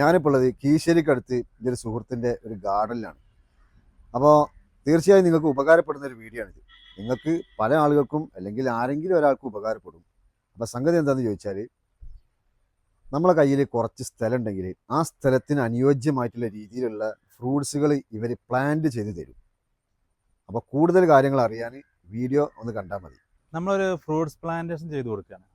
ഞാനിപ്പോൾ ഉള്ളത് കീശ്ശേരിക്കടുത്ത് എന്റെ ഒരു സുഹൃത്തിന്റെ ഒരു ഗാർഡനിലാണ്. അപ്പോൾ തീർച്ചയായും നിങ്ങൾക്ക് ഉപകാരപ്പെടുന്ന ഒരു വീഡിയോ ആണിത് നിങ്ങൾക്ക് പല ആളുകൾക്കും അല്ലെങ്കിൽ ആരെങ്കിലും ഒരാൾക്കും ഉപകാരപ്പെടും. അപ്പോൾ സംഗതി എന്താണെന്ന് ചോദിച്ചാൽ നമ്മളെ കയ്യിൽ കുറച്ച് സ്ഥലം ഉണ്ടെങ്കിൽ ആ സ്ഥലത്തിന് അനുയോജ്യമായിട്ടുള്ള രീതിയിലുള്ള ഫ്രൂട്ട്സുകൾ ഇവർ പ്ലാന്റ് ചെയ്ത് തരും. അപ്പോൾ കൂടുതൽ കാര്യങ്ങൾ അറിയാൻ വീഡിയോ ഒന്ന് കണ്ടാൽ മതി. നമ്മളൊരു ഫ്രൂട്ട്സ് പ്ലാന്റേഷൻ ചെയ്തു കൊടുക്കുകയാണ്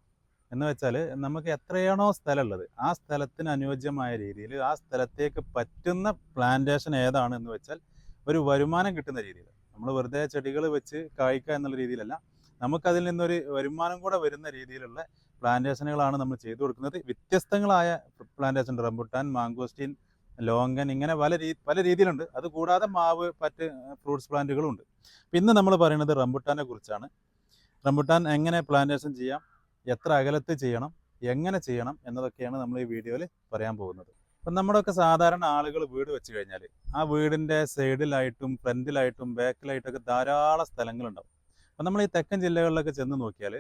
എന്ന് വെച്ചാൽ നമുക്ക് എത്രയാണോ സ്ഥലമുള്ളത്. ആ സ്ഥലത്തിന് അനുയോജ്യമായ രീതിയിൽ ആ സ്ഥലത്തേക്ക് പറ്റുന്ന പ്ലാന്റേഷൻ ഏതാണ് എന്ന് വെച്ചാൽ ഒരു വരുമാനം കിട്ടുന്ന രീതിയിൽ. നമ്മൾ വെറുതെ ചെടികൾ വെച്ച് കായ്ക്കുക എന്നുള്ള രീതിയിലല്ല. നമുക്കതിൽ നിന്നൊരു വരുമാനം കൂടെ വരുന്ന രീതിയിലുള്ള പ്ലാന്റേഷനുകളാണ് നമ്മൾ ചെയ്തു കൊടുക്കുന്നത്. വ്യത്യസ്തങ്ങളായ പ്ലാന്റേഷൻ റംബുട്ടാൻ മാങ്കോസ്റ്റീൻ ലോങ്കൻ ഇങ്ങനെ പല രീ പല രീതിയിലുണ്ട്. അത് കൂടാതെ മാവ് പറ്റ് ഫ്രൂട്ട്സ് പ്ലാന്റുകളും ഉണ്ട്. പിന്നെ നമ്മൾ പറയുന്നത് റംബുട്ടാനെ കുറിച്ചാണ്. റംബുട്ടാൻ എങ്ങനെ പ്ലാന്റേഷൻ ചെയ്യാം? എത്ര അകലത്ത് ചെയ്യണം എങ്ങനെ ചെയ്യണം എന്നതൊക്കെയാണ് നമ്മൾ ഈ വീഡിയോയിൽ പറയാൻ പോകുന്നത്. അപ്പം നമ്മുടെയൊക്കെ സാധാരണ ആളുകൾ വീട് വെച്ച് കഴിഞ്ഞാൽ ആ വീടിന്റെ സൈഡിലായിട്ടും ഫ്രണ്ടിലായിട്ടും ബാക്കിലായിട്ടൊക്കെ ധാരാളം സ്ഥലങ്ങളുണ്ടാവും. അപ്പം നമ്മൾ ഈ തെക്കൻ ജില്ലകളിലൊക്കെ ചെന്ന് നോക്കിയാൽ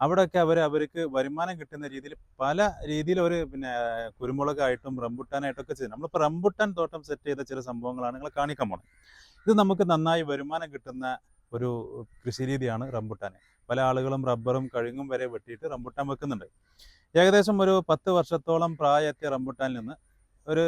അവിടെയൊക്കെ അവർ അവർക്ക് വരുമാനം കിട്ടുന്ന രീതിയിൽ പല രീതിയിൽ അവർ പിന്നെ കുരുമുളകായിട്ടും റംബുട്ടാനായിട്ടൊക്കെ ചെയ്യും നമ്മളിപ്പോൾ റംബുട്ടാൻ തോട്ടം സെറ്റ് ചെയ്ത ചില സംഭവങ്ങളാണ് നിങ്ങൾ കാണിക്കാൻ പോണത്. ഇത് നമുക്ക് നന്നായി വരുമാനം കിട്ടുന്ന ഒരു കൃഷിരീതിയാണ് റംബുട്ടാൻ. പല ആളുകളും റബ്ബറും കഴുങ്ങും വരെ വെട്ടിയിട്ട് റംബുട്ടാൻ വെക്കുന്നുണ്ട്. ഏകദേശം ഒരു പത്ത് വർഷത്തോളം പ്രായത്തെ റംബുട്ടാനിൽ നിന്ന് ഒരു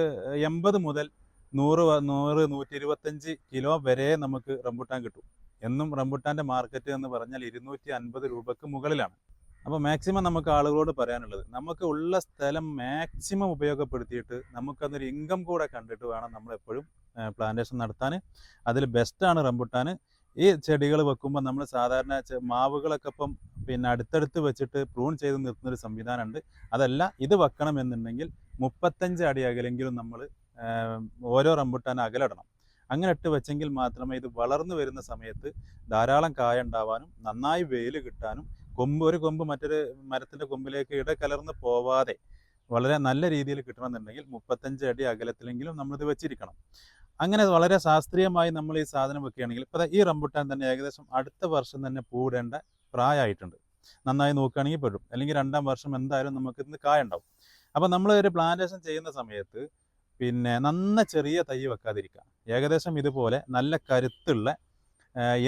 എൺപത് മുതൽ നൂറ് നൂറ് നൂറ്റി ഇരുപത്തഞ്ച് കിലോ വരെ നമുക്ക് റംബുട്ടാൻ കിട്ടും. എന്നും റംബുട്ടാന്റെ മാർക്കറ്റ് എന്ന് പറഞ്ഞാൽ ഇരുന്നൂറ്റി അൻപത് രൂപക്ക് മുകളിലാണ്. അപ്പോൾ മാക്സിമം നമുക്ക് ആളുകളോട് പറയാനുള്ളത് നമുക്ക് ഉള്ള സ്ഥലം മാക്സിമം ഉപയോഗപ്പെടുത്തിയിട്ട് നമുക്കതൊരു ഇൻകം കൂടെ കണ്ടിട്ട് വേണം നമ്മൾ എപ്പോഴും പ്ലാന്റേഷൻ നടത്താൻ. അതിൽ ബെസ്റ്റാണ് റംബുട്ടാൻ. ഈ ചെടികൾ വെക്കുമ്പോൾ നമ്മൾ സാധാരണ മാവുകളൊക്കെ ഇപ്പം പിന്നെ അടുത്തടുത്ത് വെച്ചിട്ട് പ്രൂൺ ചെയ്ത് നിർത്തുന്ന ഒരു സംവിധാനമുണ്ട് അതല്ല ഇത് വെക്കണം എന്നുണ്ടെങ്കിൽ മുപ്പത്തഞ്ച് അടി അകലെങ്കിലും നമ്മൾ ഓരോ റംബുട്ടാൻ അകലിടണം. അങ്ങനെ ഇട്ട് വെച്ചെങ്കിൽ മാത്രമേ ഇത് വളർന്നു വരുന്ന സമയത്ത് ധാരാളം കായ ഉണ്ടാവാനും നന്നായി വെയിൽ കിട്ടാനും കൊമ്പ് ഒരു കൊമ്പ് മറ്റൊരു മരത്തിന്റെ കൊമ്പിലേക്ക് ഇടകലർന്ന് പോവാതെ വളരെ നല്ല രീതിയിൽ കിട്ടണമെന്നുണ്ടെങ്കിൽ മുപ്പത്തഞ്ച് അടി അകലത്തിലെങ്കിലും നമ്മളിത് വെച്ചിരിക്കണം. അങ്ങനെ വളരെ ശാസ്ത്രീയമായി നമ്മൾ ഈ സാധനം വെക്കുകയാണെങ്കിൽ ഇപ്പോൾ ഈ റംബുട്ടാൻ തന്നെ ഏകദേശം അടുത്ത വർഷം തന്നെ പൂടേണ്ട പ്രായമായിട്ടുണ്ട്. നന്നായി നോക്കുകയാണെങ്കിൽ പെടും അല്ലെങ്കിൽ രണ്ടാം വർഷം എന്തായാലും നമുക്ക് ഇന്ന് കായ ഉണ്ടാവും അപ്പോൾ നമ്മൾ ഒരു പ്ലാന്റേഷൻ ചെയ്യുന്ന സമയത്ത് പിന്നെ നന്ന ചെറിയ തൈ വെക്കാതിരിക്കുക. ഏകദേശം ഇതുപോലെ നല്ല കരുത്തുള്ള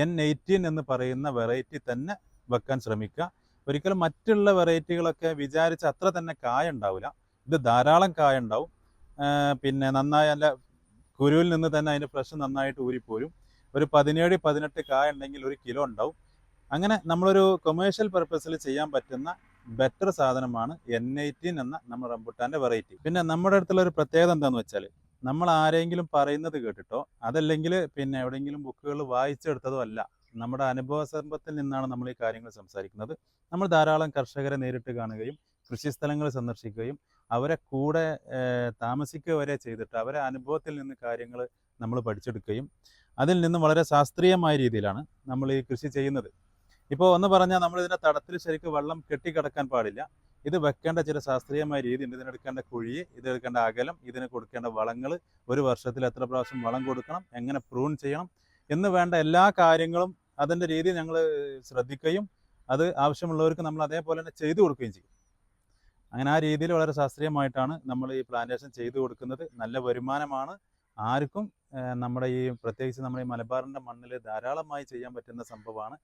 എൻ എയ്റ്റീൻ എന്ന് പറയുന്ന വെറൈറ്റി തന്നെ വെക്കാൻ ശ്രമിക്കുക. ഒരിക്കലും മറ്റുള്ള വെറൈറ്റികളൊക്കെ വിചാരിച്ച അത്ര തന്നെ കായ ഉണ്ടാവില്ല ഇത് ധാരാളം കായ ഉണ്ടാവും പിന്നെ നന്നായി നല്ല കുരുവിൽ നിന്ന് തന്നെ അതിന്റെ ഫ്രഷ് നന്നായിട്ട് ഊരിപ്പോരും. ഒരു പതിനേഴ് പതിനെട്ട് കായ ഉണ്ടെങ്കിൽ ഒരു കിലോ ഉണ്ടാവും. അങ്ങനെ നമ്മളൊരു കൊമേഴ്ഷ്യൽ പർപ്പസിൽ ചെയ്യാൻ പറ്റുന്ന ബെറ്റർ സാധനമാണ് എൻ എയ്റ്റീൻ എന്ന നമ്മുടെ റംബുട്ടാന്റെ വെറൈറ്റി പിന്നെ നമ്മുടെ അടുത്തുള്ള ഒരു പ്രത്യേകത എന്താണെന്ന് വെച്ചാൽ നമ്മൾ ആരെങ്കിലും പറയുന്നത് കേട്ടിട്ടോ അതല്ലെങ്കിൽ പിന്നെ എവിടെയെങ്കിലും ബുക്കുകൾ വായിച്ചെടുത്തതോ അല്ല നമ്മുടെ അനുഭവ സമ്പത്തിൽ നിന്നാണ് നമ്മൾ ഈ കാര്യങ്ങൾ സംസാരിക്കുന്നത്. നമ്മൾ ധാരാളം കർഷകരെ നേരിട്ട് കാണുകയും കൃഷി സ്ഥലങ്ങൾ സന്ദർശിക്കുകയും അവരെ കൂടെ താമസിക്കുക വരെ ചെയ്തിട്ട് അവരെ അനുഭവത്തിൽ നിന്ന് കാര്യങ്ങൾ നമ്മൾ പഠിച്ചെടുക്കുകയും അതിൽ നിന്നും വളരെ ശാസ്ത്രീയമായ രീതിയിലാണ് നമ്മൾ ഈ കൃഷി ചെയ്യുന്നത്. ഇപ്പോൾ ഒന്ന് പറഞ്ഞാൽ നമ്മൾ ഇതിന്റെ തടത്തിൽ ശരിക്കും വെള്ളം കെട്ടിക്കിടക്കാൻ പാടില്ല. ഇത് വെക്കേണ്ട ചില ശാസ്ത്രീയമായ രീതി ഉണ്ട്. ഇതിനെടുക്കേണ്ട കുഴി ഇതെടുക്കേണ്ട അകലം ഇതിന് കൊടുക്കേണ്ട വളങ്ങൾ ഒരു വർഷത്തിൽ എത്ര പ്രാവശ്യം വളം കൊടുക്കണം എങ്ങനെ പ്രൂൺ ചെയ്യണം എന്ന് വേണ്ട എല്ലാ കാര്യങ്ങളും അതിന്റെ രീതി ഞങ്ങൾ ശ്രദ്ധിക്കുകയും അത് ആവശ്യമുള്ളവർക്ക് നമ്മൾ അതേപോലെ തന്നെ ചെയ്തു കൊടുക്കുകയും ചെയ്യും. അങ്ങനെ ആ രീതിയിൽ വളരെ ശാസ്ത്രീയമായിട്ടാണ് നമ്മൾ ഈ പ്ലാന്റേഷൻ ചെയ്തു കൊടുക്കുന്നത്. നല്ല വരുമാനമാണ്. ആർക്കും നമ്മുടെ ഈ പ്രത്യേകിച്ച് നമ്മുടെ ഈ മലബാറിന്റെ മണ്ണിൽ ധാരാളമായി ചെയ്യാൻ പറ്റുന്ന സംഭവമാണ്.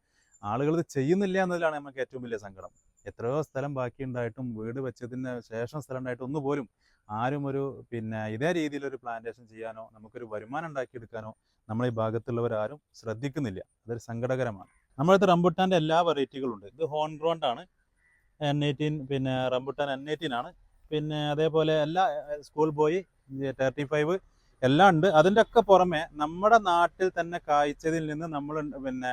ആളുകൾ ഇത് ചെയ്യുന്നില്ല എന്നതിലാണ് നമുക്ക് ഏറ്റവും വലിയ സങ്കടം. എത്രയോ സ്ഥലം ബാക്കിയുണ്ടായിട്ടും വീട് വെച്ചതിന് ശേഷം സ്ഥലം ഉണ്ടായിട്ടും ഒന്നുപോലും ആരും ഒരു പിന്നെ ഇതേ രീതിയിൽ ഒരു പ്ലാന്റേഷൻ ചെയ്യാനോ നമുക്കൊരു വരുമാനം ഉണ്ടാക്കിയെടുക്കാനോ നമ്മളെ ഈ ഭാഗത്തുള്ളവരാരും ശ്രദ്ധിക്കുന്നില്ല. അതൊരു സങ്കടകരമാണ്. നമ്മളടുത്ത് റംബുട്ടാന്റെ എല്ലാ വെറൈറ്റികളും ഉണ്ട് ഇത് ഹോൺ ഗ്രോണ്ട് ആണ് എൻ എയ്റ്റീൻ പിന്നെ റംബുട്ടാൻ എൻ എയ്റ്റീൻ ആണ്. പിന്നെ അതേപോലെ എല്ലാ സ്കൂൾ ബോയ് തേർട്ടി ഫൈവ് എല്ലാം ഉണ്ട്. അതിന്റെ ഒക്കെ പുറമെ നമ്മുടെ നാട്ടിൽ തന്നെ കായ്ച്ചതിൽ നിന്ന് നമ്മൾ പിന്നെ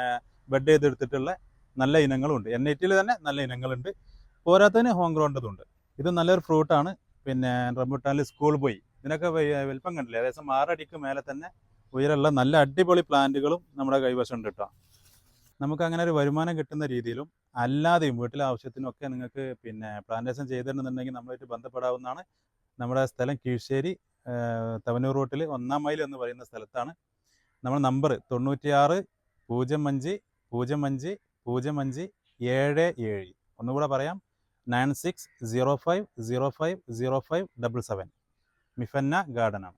ബെഡ് ചെയ്തെടുത്തിട്ടുള്ള നല്ല ഇനങ്ങളും ഉണ്ട്. എൻ ഐറ്റിയിൽ തന്നെ നല്ല ഇനങ്ങളുണ്ട്. പോരാത്തതിന് ഹോം ഗ്രൗണ്ടതുണ്ട് ഇത് നല്ലൊരു ഫ്രൂട്ടാണ് പിന്നെ റംബുട്ടാനിൽ സ്കൂൾ ബോയ് ഇതിനൊക്കെ വലിപ്പം കണ്ടില്ലേ? ഏകദേശം ആറടിക്ക് മേലെ തന്നെ ഉയരമുള്ള നല്ല അടിപൊളി പ്ലാന്റുകളും നമ്മുടെ കൈവശം ഉണ്ട് കേട്ടോ. നമുക്ക് അങ്ങനെ ഒരു വരുമാനം കിട്ടുന്ന രീതിയിലും അല്ലാതെയും വീട്ടിലെ ആവശ്യത്തിനൊക്കെ നിങ്ങൾക്ക് പിന്നെ പ്ലാന്റേഷൻ ചെയ്തിട്ടുണ്ടെന്നുണ്ടെങ്കിൽ നമ്മളായിട്ട് ബന്ധപ്പെടാവുന്നതാണ്. നമ്മുടെ സ്ഥലം കീഴ്ശ്ശേരി തവനൂർ റൂട്ടിൽ ഒന്നാം മൈൽ എന്ന് പറയുന്ന സ്ഥലത്താണ്. നമ്മുടെ നമ്പർ തൊണ്ണൂറ്റിയാറ് പൂജ്യം അഞ്ച് പൂജ്യം അഞ്ച് പൂജ്യം അഞ്ച് ഏഴ് ഏഴ്. ഒന്നുകൂടെ പറയാം. Nine six zero five zero five zero five double seven മിഫന്ന ഗാർഡനാണ്.